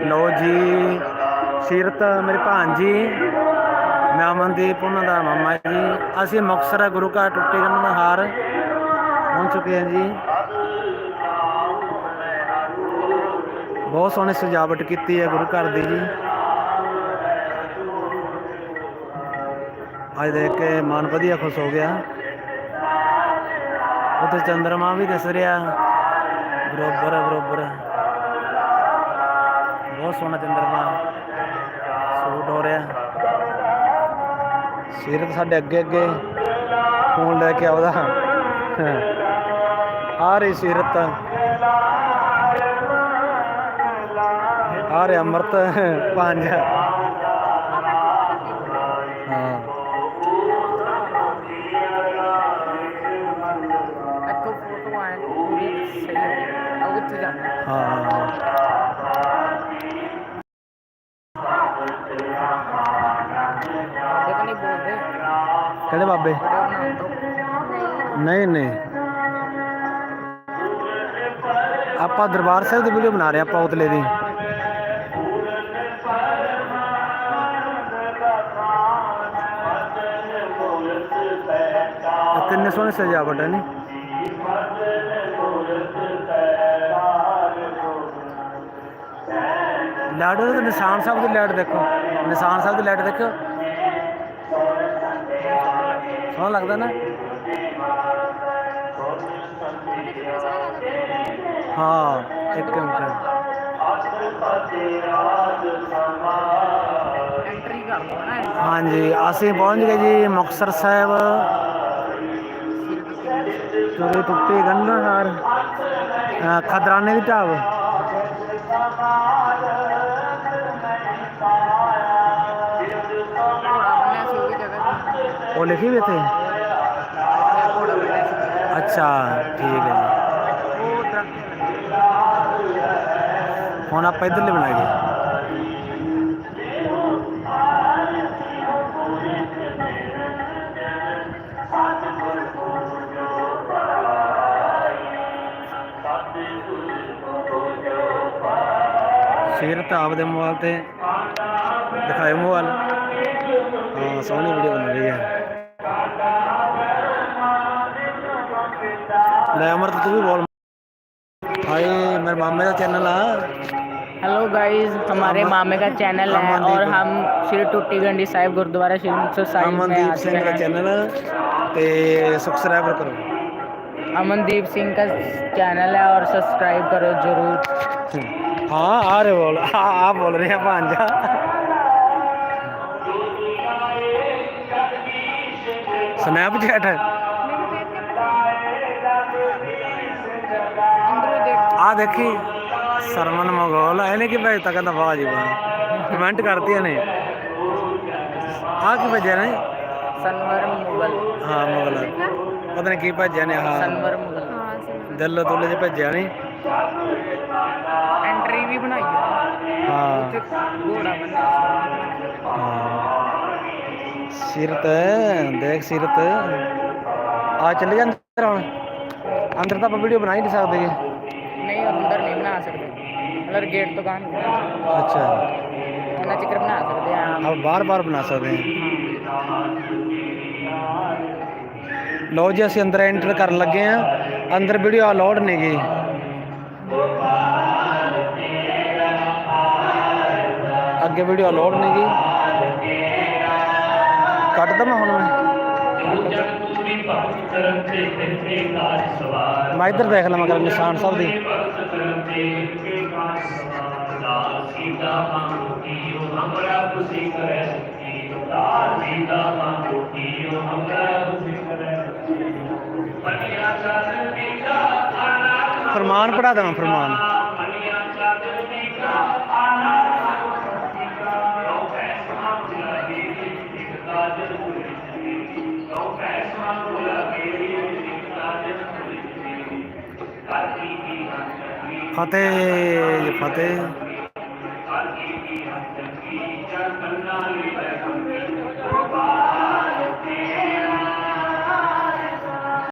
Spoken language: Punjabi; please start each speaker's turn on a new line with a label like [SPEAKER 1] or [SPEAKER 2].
[SPEAKER 1] ਲੋ ਜੀ, ਸੀਰਤ ਮੇਰੇ ਭਾਂਜੀ ਮੈਂ ਅਮਨਦੀਪ, ਉਹਨਾਂ ਦਾ ਮਾਮਾ ਜੀ। ਅਸੀਂ ਮੁਕਤਸਰ ਗੁਰੂ ਘਰ ਟੁੱਟੇ ਗੰਨ ਹਾਰ ਪਹੁੰਚ ਚੁੱਕੇ ਹਾਂ ਜੀ। ਬਹੁਤ ਸੋਹਣੀ ਸਜਾਵਟ ਕੀਤੀ ਹੈ ਗੁਰੂ ਘਰ ਦੀ ਜੀ। ਅੱਜ ਦੇਖ ਕੇ ਮਨ ਵਧੀਆ ਖੁਸ਼ ਹੋ ਗਿਆ। ਉੱਥੇ ਚੰਦਰਮਾ ਵੀ ਦਿਸ ਰਿਹਾ। ਬਰੋਬਰ ਬਰੋਬਰ ਬਹੁਤ ਸੋਹਣਾ ਚੰਦਰਮਾ। ਸੂਟ ਹੋ ਰਿਹਾ। ਸੀਰਤ ਸਾਡੇ ਅੱਗੇ ਅੱਗੇ ਫੋਨ ਲੈ ਕੇ ਆਉਦਾ। ਆ ਰਹੀ ਸੀਰਤ। ਆ ਰਿਹਾ ਅਮਰਤ। ਪੰਜ।
[SPEAKER 2] ਉੱਥੇ ਜਾ
[SPEAKER 1] ਹਾਂ
[SPEAKER 2] ਦੇਖ ਨਹੀਂ ਬੋਲਦੇ
[SPEAKER 1] ਕਿਹੜੇ ਬਾਬੇ?
[SPEAKER 2] ਵੀਡੀਓ ਬਣਾਉਣ ਤੋਂ
[SPEAKER 1] ਨਹੀਂ ਨਹੀਂ। ਆਪਾਂ ਦਰਬਾਰ ਸਾਹਿਬ ਦੀ ਵੀਡੀਓ ਬਣਾ ਰਹੇ ਆਪਾਂ ਉਤਲੇ ਦੀ। ਇਹ ਕਿੰਨੇ ਸੋਹਣੇ ਸਜਾਵਟ ਹੈ ਨੀ? ਲਾਈਟ ਦੇ ਨਿਸ਼ਾਨ ਸਾਹਿਬ ਦੀ ਲਾਈਟ ਦੇਖੋ। ਨਿਸ਼ਾਨ ਸਾਹਿਬ ਦੀ ਲਾਈਟ ਦੇਖੋ ਸੋਹਣਾ ਲੱਗਦਾ ਨਾ। ਹਾਂ, ਇੱਕ ਮਿੰਟ। ਹਾਂਜੀ, ਅਸੀਂ ਪਹੁੰਚ ਗਏ ਜੀ ਮੁਕਤਸਰ ਸਾਹਿਬ। ਚੋਰੀ ਟੁੱਟੀ ਗੰਢਾਰ ਖਦਰਾਨੇ ਦੀ ਢਾਬ।
[SPEAKER 2] ਉਹ
[SPEAKER 1] ਲਿਖੀ ਵੀ ਇੱਥੇ? ਅੱਛਾ, ਠੀਕ ਹੈ ਜੀ। ਹੁਣ ਆਪਾਂ ਇੱਧਰਲੇ ਬਣਾਈਏ। ਤਾਂ ਆਪਦੇ ਮੋਬਾਈਲ ਤੇ ਦਿਖਾਇਓ ਮੋਬਾਈਲ। ਹਾਂ, ਸੋਹਣੀ ਵੀਡੀਓ ਬਣ ਰਹੀ ਹੈ। ਲੈ ਅਮਰਤ ਤੂੰ ਵੀ ਬੋਲ हाय मेरे मामे का चैनल है
[SPEAKER 2] हेलो गाइस हमारे मामे का चैनल है
[SPEAKER 1] अमनदीप।
[SPEAKER 2] और हम श्री टूटी गंडी साहिब गुरुद्वारा श्री मुक्तसर साहिब में
[SPEAKER 1] ਅਮਨਦੀਪ
[SPEAKER 2] आ
[SPEAKER 1] ਸਿੰਘ
[SPEAKER 2] चुके
[SPEAKER 1] ਦਾ
[SPEAKER 2] हैं
[SPEAKER 1] ਚੈਨਲ ਤੇ ਸਬਸਕ੍ਰਾਈਬ ਕਰੋ
[SPEAKER 2] अमनदीप सिंह का चैनल है और सब्सक्राइब करो जरूर
[SPEAKER 1] ਹਾਂ ਆ ਰਹੇ ਬੋਲ ਆ ਆ ਬੋਲ ਰਹੇ ਆ ਭਾਂਜਾ ਸਨੈਪਚੈਟ ਆ ਦੇਖੀ ਸਰਮਨ ਮਗੋਲ ਇਹਨੇ ਕੀ ਭੇਜਤਾ? ਕਹਿੰਦਾ ਵਾਹ ਜੀ ਵਾਹ। ਕਮੈਂਟ ਕਰਤੀ ਇਹਨੇ ਆ ਕੀ ਭੇਜਿਆ ਨੇ?
[SPEAKER 2] ਸਨਵਰ ਮੁਗਲ।
[SPEAKER 1] ਹਾਂ ਮੁਗਲ। ਪਤਾ ਨਹੀਂ ਕੀ ਭੇਜਿਆ ਨੇ ਹਾਂ।
[SPEAKER 2] ਸਨਵਰ ਮੁਗਲ।
[SPEAKER 1] ਹਾਂ ਦਿਲ ਦੁੱਲੇ ਚ ਭੇਜਿਆ
[SPEAKER 2] ਨੇ। ਐਂਟਰੀ ਵੀ ਬਣਾਈ
[SPEAKER 1] ਹਾਂ।
[SPEAKER 2] ਘੋੜਾ ਬੰਨਿਆ
[SPEAKER 1] ਸਿਰਤ ਦੇਖ ਸਿਰਤ। ਆ ਚੱਲੇ ਜਾ ਅੰਦਰ ਹੁਣ। ਅੰਦਰ ਤਾਂ ਆਪਾਂ ਵੀਡੀਓ ਬਣਾ ਹੀ ਨਹੀਂ ਸਕਦੇ ਜੀ।
[SPEAKER 2] ਨਹੀਂ ਅੰਦਰ ਨਹੀਂ ਬਣਾ ਸਕਦੇ। ਮਤਲਬ ਗੇਟ ਤੋਂ ਗਾਣ
[SPEAKER 1] ਅੱਛਾ।
[SPEAKER 2] ਉਹਨਾਂ ਚਿਕਰ ਬਣਾ ਸਕਦੇ ਆ।
[SPEAKER 1] ਆਪਾਂ ਬਾਰ ਬਾਰ ਬਣਾ ਸਕਦੇ ਹਾਂ ਲਓ ਜੀ ਅਸੀਂ ਅੰਦਰ ਐਂਟਰ ਕਰਨ ਲੱਗੇ ਆ। ਅੰਦਰ ਵੀਡੀਓ ਅਲਾਉਡ ਨਹੀਂ ਗਈ ਅੱਗੇ ਵੀਡੀਓ ਅਲਾਉਡ ਨਹੀਂ ਗਈ ਕੱਟ ਦਵਾਂ ਹੁਣ ਮੈਂ। ਮੈਂ ਇੱਧਰ ਦੇਖ ਲਵਾਂ ਕਰ ਨਿਸ਼ਾਨ ਸਾਹਿਬ ਦੀ। ਫਰਮਾਨ ਪੜਾ ਦੇਵਾਂ, ਫਰਮਾਨ। ਫਤਿਹ ਫਤਿਹ।